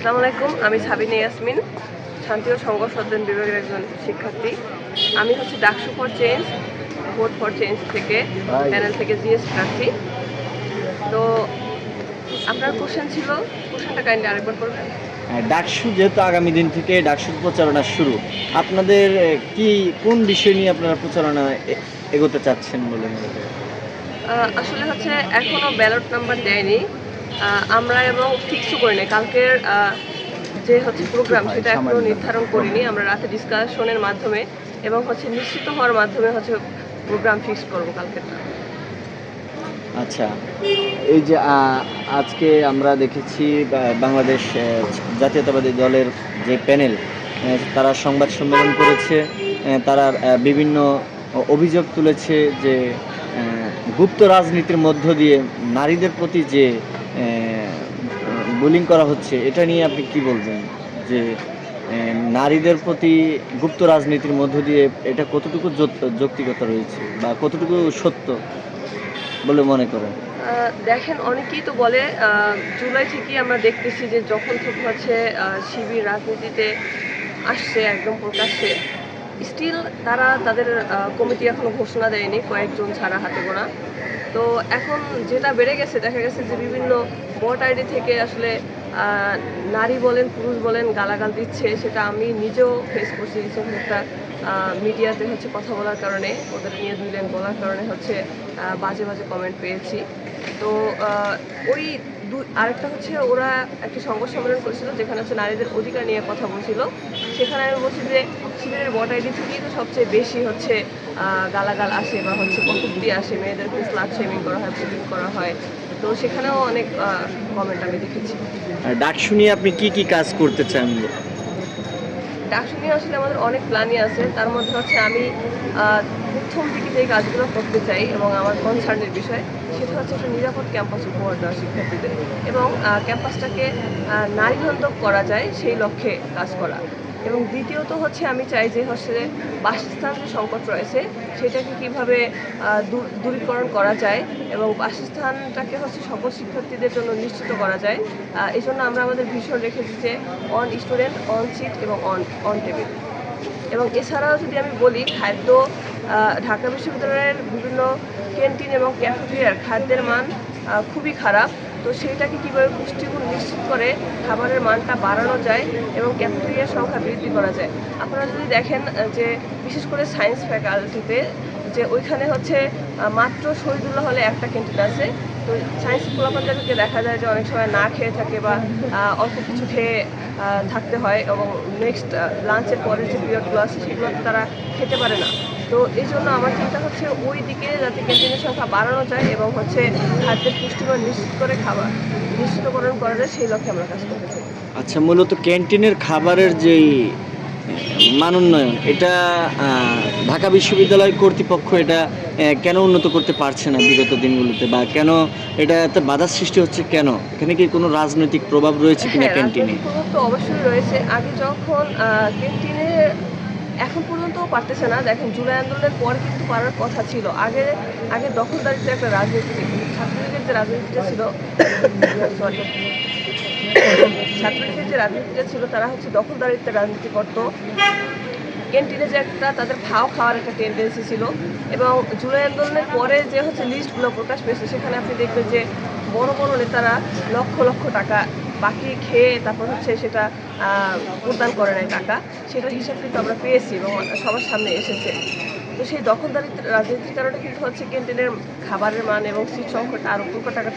আসসালামু আলাইকুম আমি সাবিনা ইয়াসমিন শান্তি ও সংঘর্ষ অধ্যয়ন বিভাগের একজন শিক্ষার্থী। আমি হচ্ছে DUCSU for change vote for change থেকে প্যানেল থেকে জিএস প্রার্থী। তো আপনার কোশ্চেন ছিল কোশ্চেনটা কাইন্ডলি আরেকবার করবেন। হ্যাঁ, ডাকসু যেহেতু আগামী দিন থেকে ডাকসুর প্রচারণা শুরু আপনাদের কি কোন বিষয় নিয়ে আপনারা প্রচারণা এগোতে চাচ্ছেন বলে মনে করেন? আসলে হচ্ছে এখনও ব্যালট নাম্বার দেয়নি। আমরা এবং ফিক্সও করিনি। কালকের যে হচ্ছে প্রোগ্রাম সেটা এখনও নির্ধারণ করিনি। আমরা রাতে ডিসকাশনের মাধ্যমে এবং হচ্ছে নিশ্চিত হওয়ার মাধ্যমে হচ্ছে প্রোগ্রাম ফিক্স করব কালকেরটা আচ্ছা এই যে আজকে আমরা দেখেছি বাংলাদেশ জাতীয়তাবাদী দলের যে প্যানেল তারা সংবাদ সম্মেলন করেছে তারা বিভিন্ন অভিযোগ তুলেছে যে গুপ্ত রাজনীতির মধ্য দিয়ে নারীদের প্রতি যে বুলিং করা হচ্ছে, এটা নিয়ে আপনি কি বলবেন? যে নারীদের প্রতি গুপ্ত রাজনীতির মধ্য দিয়ে এটা কতটুকু যৌক্তিকতা রয়েছে বা কতটুকু সত্য বলে মনে করেন? দেখেন, অনেকেই তো বলে জুলাই থেকেই আমরা দেখতেছি যে যখন থেকে হচ্ছে শিবির রাজনীতিতে আসছে, একদম প্রকাশ্যে স্টিল তারা তাদের কমিটি এখনও ঘোষণা দেয়নি, কয়েকজন ছাড়া হাতে গোনা। তো এখন যেটা বেড়ে গেছে, দেখা গেছে যে বিভিন্ন ভোট আইডি থেকে আসলে নারী বলেন, পুরুষ বলেন, গালাগাল দিচ্ছে, সেটা আমি নিজেও ফেস করছি রিসেন্টলি একটা মিডিয়াতে হচ্ছে কথা বলার কারণে, ওদের নিয়ে দুই লাইন বলার কারণে হচ্ছে বাজে বাজে কমেন্ট পেয়েছি। তো ওই দুই আরেকটা হচ্ছে ওরা একটি সংবাদ সম্মেলন করেছিল, যেখানে হচ্ছে নারীদের অধিকার নিয়ে কথা বলছিল। সেখানে আমি বলছি যে, শিবিরের আইডি থেকেই তো সবচেয়ে বেশি হচ্ছে গালাগাল আসে বা হচ্ছে কটুক্তি আসে মেয়েদেরকে স্লাট শেমিং করা হয় বুলিং করা হয়। তো সেখানেও অনেক কমেন্ট আমি দেখেছি। আর ডাক শুনিয়ে আপনি কি কি কাজ করতে চান? ডাকসু নিয়ে আসলে আমাদের অনেক প্ল্যানই আছে। তার মধ্যে হচ্ছে আমি প্রথম দিকে যে কাজগুলো করতে চাই এবং আমার কনসার্নের বিষয় সেটা হচ্ছে একটা নিরাপদ ক্যাম্পাস উপহার দেওয়া শিক্ষার্থীদের। এবং ক্যাম্পাসটাকে নারীবান্ধব করা যায় সেই লক্ষ্যে কাজ করা। এবং দ্বিতীয়ত হচ্ছে আমি চাই যে হচ্ছে বাসস্থান যে সংকট রয়েছে, সেটাকে কীভাবে দূরীকরণ করা যায় এবং বাসস্থানটাকে হচ্ছে সকল শিক্ষার্থীদের জন্য নিশ্চিত করা যায়। এই জন্য আমরা আমাদের ভীষণ রেখেছি যে অন স্টুডেন্ট অন সিট এবং অন অন টেবিল এবং এছাড়াও যদি আমি বলি, খাদ্য ঢাকা বিশ্ববিদ্যালয়ের বিভিন্ন ক্যান্টিন এবং ক্যাফেটেরিয়ার খাদ্যের মান খুবই খারাপ। তো সেইটাকে কীভাবে পুষ্টিগুণ নিশ্চিত করে খাবারের মানটা বাড়ানো যায় এবং ক্যাফেটেরিয়ার সংখ্যা বৃদ্ধি করা যায়? আপনারা যদি দেখেন যে বিশেষ করে সায়েন্স ফ্যাকাল্টিতে যে ওইখানে হচ্ছে মাত্র শহীদুল্লাহ হলে একটা ক্যান্টিন আছে। তো সায়েন্স পোলাপানদেরকে দেখা যায় যে অনেক সময় না খেয়ে থাকে বা অল্প কিছু খেয়ে থাকতে হয় এবং নেক্সট লাঞ্চের পরের যে পিরিয়ডগুলো আছে, সেগুলোতে তারা খেতে পারে না। তো এই জন্য আমার চিন্তা হচ্ছে ওই দিকে যাতে ক্যান্টিনের সংখ্যা বাড়ানো যায় এবং হচ্ছে খাদ্যের পুষ্টিমান নিশ্চিত করে খাবার নিশ্চিতকরণ করা যায় সেই লক্ষ্যে আমরা কাজ করতে চাই। আচ্ছা মূলত ক্যান্টিনের খাবারের যেই মানোন্নয়ন এটা ঢাকা বিশ্ববিদ্যালয় কর্তৃপক্ষ এটা কেন উন্নত করতে পারছে না বিগত দিনগুলোতে? বা কেন এটা এত বাধার সৃষ্টি হচ্ছে কেন? এখানে কি কোনো রাজনৈতিক প্রভাব রয়েছে কিনা হ্যাঁ, ক্যান্টিনে? প্রভাব তো অবশ্যই রয়েছে। আগে যখন ক্যান্টিনে এখন পর্যন্ত পারতেছে না। দেখেন, জুলাই আন্দোলনের পর কিন্তু পারার কথা ছিল। আগে আগে দখলদারিত্বের একটা রাজনীতি ছাত্রলীগের যে রাজনীতিটা ছিল ছাত্রলীগের যে রাজনীতিটা ছিল, তারা হচ্ছে দখলদারিত্বের রাজনীতি করতো। ক্যান্টিনে যে একটা তাদের ভাও খাওয়ার একটা টেন্ডেন্সি ছিল। এবং জুলাই আন্দোলনের পরে যে হচ্ছে লিস্টগুলো প্রকাশ পেয়েছে, সেখানে আপনি দেখবেন যে বড় বড় নেতারা লক্ষ লক্ষ টাকা বাকি খেয়ে তারপর হচ্ছে সেটা প্রদান করে নেয় টাকা। সেটার হিসাব কিন্তু আমরা পেয়েছি এবং সবার সামনে এসেছে। তো সেই দখলদারিত্ব রাজনীতির কারণে কিন্তু হচ্ছে ক্যান্টিনের খাবারের মান এবং সিট সংকট আরও টাকা